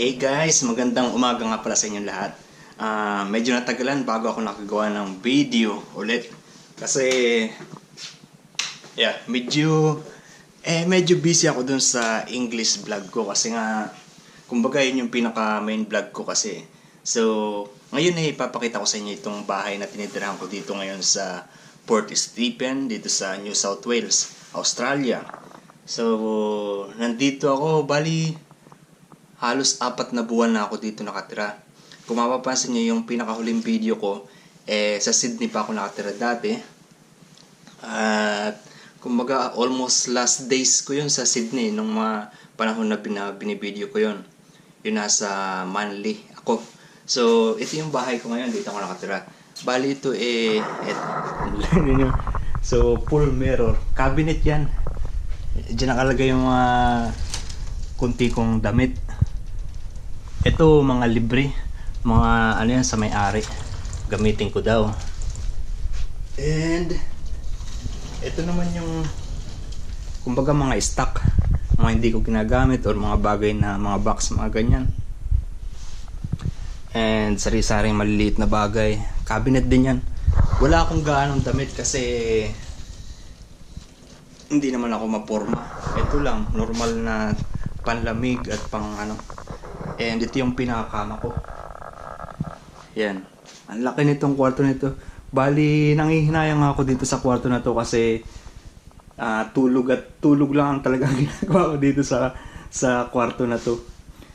Hey guys, magandang umaga nga pala sa inyong lahat. Ah, medyo natagalan bago ako nakagawa ng video ulit. Kasi, yeah, medyo, eh, medyo busy ako dun sa English vlog ko. Kasi nga, kumbaga yun yung pinaka main vlog ko kasi. So, ngayon eh, ipapakita ko sa inyo itong bahay na tinitirahan ko dito ngayon sa Port Stephen, dito sa New South Wales, Australia. So, nandito ako, bali, halos apat na buwan na ako dito nakatira. Kung mapapansin nyo yung pinakahuling video ko, eh, sa Sydney pa ako nakatira dati. At, kumbaga, almost last days ko yun sa Sydney, nung mga panahon na binibideo ko yun. Yun nasa Manly ako. So, ito yung bahay ko ngayon, dito ako nakatira. Bali ito eh, et, so, full mirror. Cabinet yan. Diyan nakalagay yung mga kunti kong damit. Ito mga libre, mga ano yan sa may-ari. Gamitin ko daw. And ito naman yung kumbaga mga stock, mga hindi ko ginagamit or mga bagay na mga box, mga ganyan. And sari-saring maliliit na bagay. Cabinet din yan. Wala akong gaanong damit kasi hindi naman ako maporma. Ito lang, normal na panlamig at pang ano. And ito yung pinakakama ko. Yan. Ang laki nitong kwarto nito. Bali, nangihinayang ako dito sa kwarto na to kasi ah, tulog at tulog lang ang talagang ginagawa ko dito sa sa kwarto na to.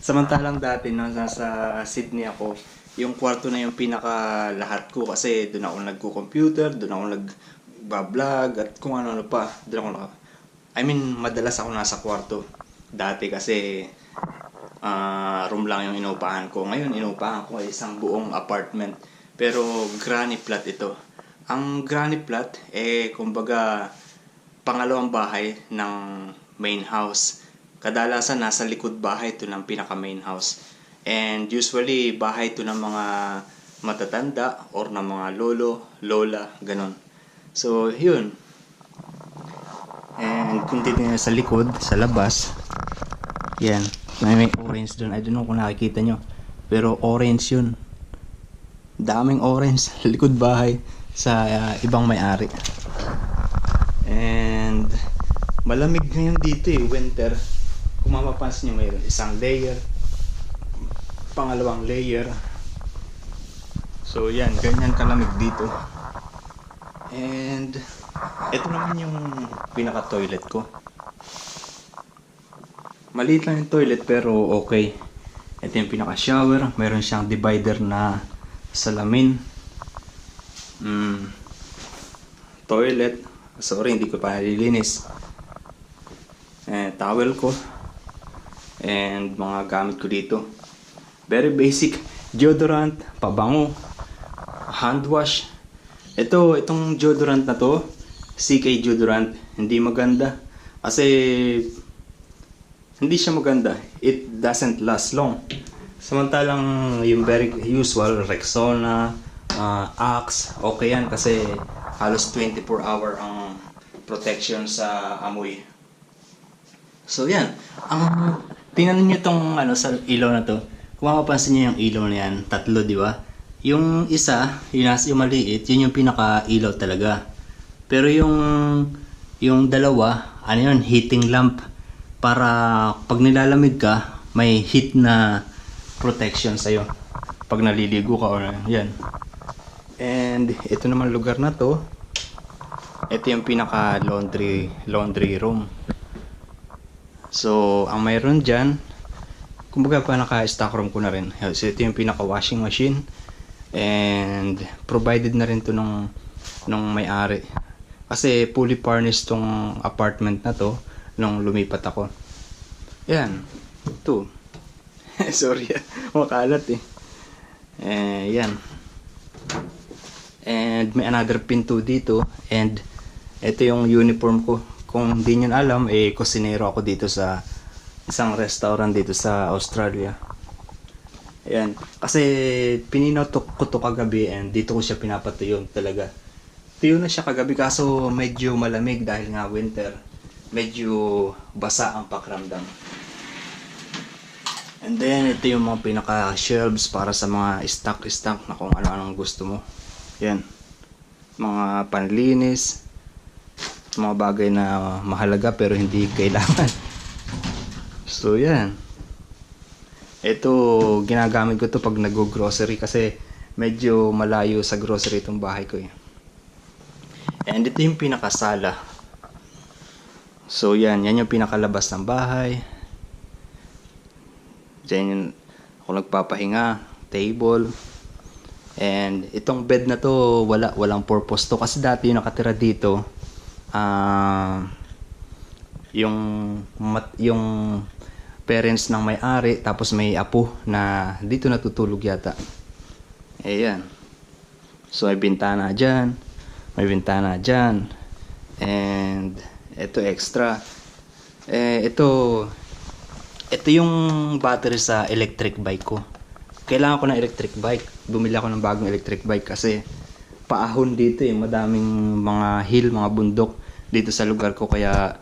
Samantalang dati nung nasa Sydney ako, yung kwarto na yung pinaka lahat ko kasi doon ako nagko-computer, doon ako nag-vlog at kung ano-ano pa. Doon ako naka- I mean, madalas ako nasa kwarto. Dati kasi ah, room lang yung inupahan ko. Ngayon, inupahan ko ay isang buong apartment. Pero granny flat ito. Ang granny flat, eh, kumbaga, pangalawang bahay ng main house. Kadalasan nasa likod bahay ito ng pinaka main house. And usually bahay ito ng mga matatanda or ng mga lolo, lola, ganon. So, yun. And kung titingnan sa likod, sa labas, yan. May, may orange doon. I don't know kung nakikita nyo. Pero orange yun. Daming orange likod bahay sa uh, ibang may-ari. And malamig ngayon dito eh, winter. Kung mapapansin nyo mayroon isang layer, pangalawang layer. So yan, ganyan kalamig dito. And ito naman yung pinaka toilet ko. Maliit lang yung toilet pero okay. Ito yung pinaka shower, meron siyang divider na salamin. Mm. Toilet. Sorry, hindi ko pa nalilinis. Eh, towel ko. And mga gamit ko dito. Very basic. Deodorant, pabango, hand wash. Ito, itong deodorant na to, CK deodorant, hindi maganda. Kasi, hindi siya maganda. It doesn't last long. Samantalang yung very usual, Rexona, uh, Axe, okay yan kasi halos 24 hour ang protection sa amoy. So yan, ang tingnan niyo tong ano sa ilaw na to. Kung mapapansin niyo yung ilaw na yan, tatlo, di ba? Yung isa, yung, yung maliit, yun yung pinaka ilaw talaga. Pero yung yung dalawa, ano yun, heating lamp para pag nilalamig ka, may heat na protection sa'yo pag naliligo ka or yan. And ito naman lugar na to, ito yung pinaka laundry laundry room. So, ang mayroon dyan, kumbaga pa naka-stock room ko na rin. So, ito yung pinaka washing machine. And provided na rin to nung, nung may-ari. Kasi fully furnished tong apartment na to nung lumipat ako. Yan. Ito. Sorry. Makalat eh. Eh, yan. And may another pinto dito. And ito yung uniform ko. Kung hindi nyo alam, eh, kusinero ako dito sa isang restaurant dito sa Australia. Ayan. Kasi pininotok ko to kagabi and dito ko siya pinapatuyo talaga. Tuyo na siya kagabi kaso medyo malamig dahil nga winter. Medyo basa ang pakiramdam. And then, ito yung mga pinaka-shelves para sa mga stock-stock na kung ano-anong gusto mo. Yan. Mga panlinis. Mga bagay na mahalaga pero hindi kailangan. So, yan. Ito, ginagamit ko to pag nag-grocery kasi medyo malayo sa grocery itong bahay ko eh. And ito yung pinakasala. So, yan. Yan yung pinakalabas ng bahay. Diyan ako nagpapahinga, table. And itong bed na to, wala, walang purpose to. Kasi dati yung nakatira dito, ah, yung, mat, yung parents ng may-ari, tapos may apo na dito natutulog yata. Ayan. So, may bintana dyan. May bintana dyan. And, ito extra. Eh, ito, ito yung battery sa electric bike ko. Kailangan ko ng electric bike. Bumili ako ng bagong electric bike kasi paahon dito eh. Madaming mga hill, mga bundok dito sa lugar ko. Kaya,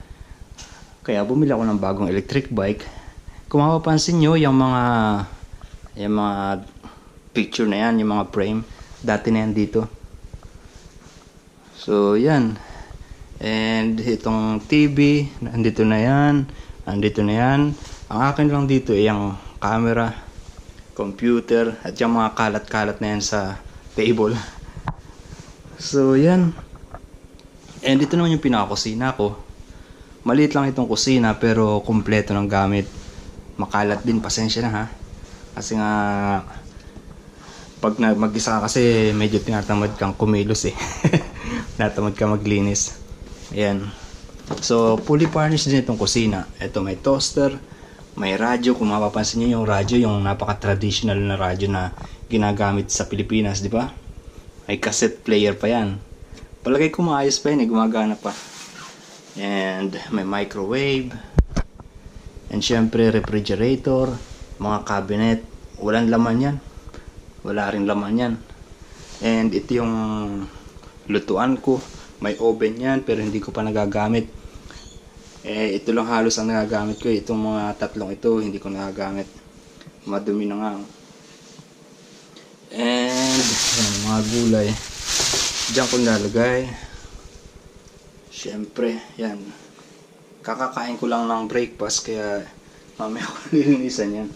kaya bumili ako ng bagong electric bike. Kung mapapansin nyo, yung mga, yung mga picture na yan, yung mga frame, dati na yan dito. So, yan. And itong TV, nandito na yan. Nandito na yan. Ang akin lang dito ay yung camera, computer, at yung mga kalat-kalat na yan sa table. So, yan. And dito naman yung pinakakusina ko. Maliit lang itong kusina pero kumpleto ng gamit. Makalat din, pasensya na ha. Kasi nga, pag mag-isa ka kasi medyo tinatamad kang kumilos eh. tinatamad ka maglinis. Ayan. So, fully furnished din itong kusina. Ito may toaster, may radyo. Kung mapapansin niyo yung radyo, yung napaka-traditional na radyo na ginagamit sa Pilipinas, di ba? May cassette player pa yan. Palagay ko maayos pa yun eh, gumagana pa. And may microwave. And syempre refrigerator, mga cabinet. Walang laman yan. Wala rin laman yan. And ito yung lutuan ko. May oven yan pero hindi ko pa nagagamit. Eh, ito lang halos ang nagagamit ko. Itong mga tatlong ito, hindi ko nagagamit. Madumi na nga. And, yan, mga gulay. Diyan ko nalagay. Siyempre, yan. Kakakain ko lang ng breakfast, kaya mamaya ko lilinisan yan.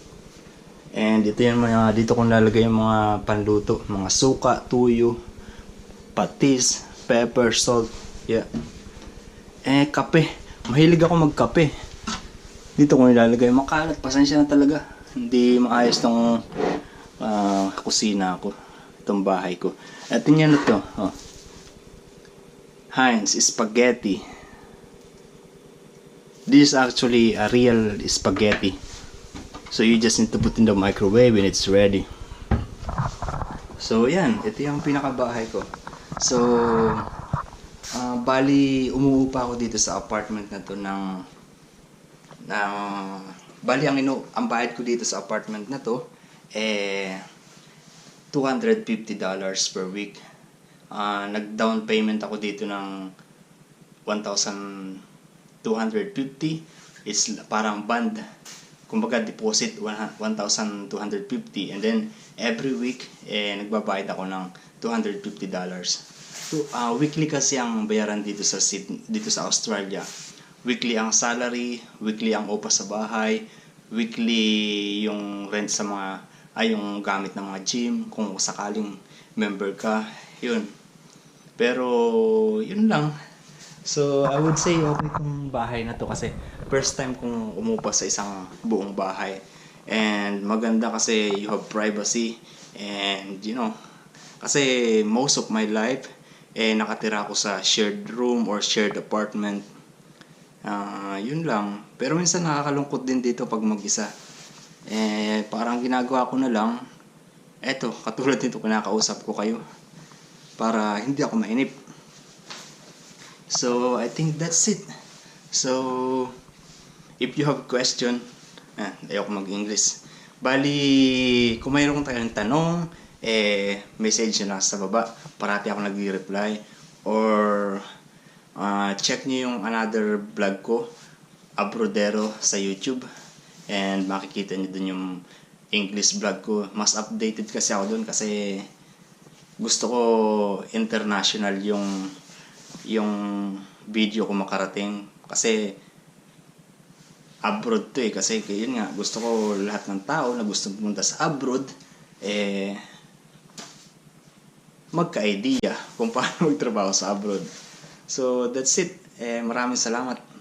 And ito yung mga, dito ko nalagay yung mga panluto. Mga suka, tuyo, patis, pepper, salt. Yeah. Eh, kape. Mahilig ako magkape. Dito ko nilalagay. Makalat. Pasensya na talaga. Hindi maayos tong ah, kusina ko. Itong bahay ko. At tingnan na to. Oh. Heinz spaghetti. This is actually a real spaghetti. So you just need to put in the microwave and it's ready. So yan, ito yung pinakabahay ko. So ah, bali umuupa ako dito sa apartment na to ng ng bali ang ino ang bayad ko dito sa apartment na to eh $250 per week. Ah, nag-down payment ako dito ng 1,250 is parang band. Kumbaga deposit 1,250 and then every week eh nagbabayad ako ng $250. So, ah, weekly kasi ang bayaran dito sa Sydney, dito sa Australia. Weekly ang salary, weekly ang upa sa bahay, weekly yung rent sa mga ay yung gamit ng mga gym kung sakaling member ka, yun. Pero yun lang. So, I would say okay tong bahay na to kasi first time kong umupa sa isang buong bahay. And maganda kasi you have privacy and you know, kasi most of my life eh nakatira ako sa shared room or shared apartment. Ah, yun lang. Pero minsan nakakalungkot din dito pag mag-isa. Eh, parang ginagawa ko na lang, eto, katulad nito, kinakausap ko kayo para hindi ako mainip. So, I think that's it. So, if you have question, ah, ayoko mag-English. Bali, kung mayroon tayong tanong, eh, message nyo lang sa baba. Parati ako nag-reply. Or, ah, check nyo yung another vlog ko, Abrodero sa YouTube. And makikita niyo dun yung English vlog ko. Mas updated kasi ako dun kasi gusto ko international yung yung video ko makarating kasi abroad to eh kasi yun nga gusto ko lahat ng tao na gusto pumunta sa abroad eh magka-idea kung paano magtrabaho sa abroad. So that's it. Eh, maraming salamat.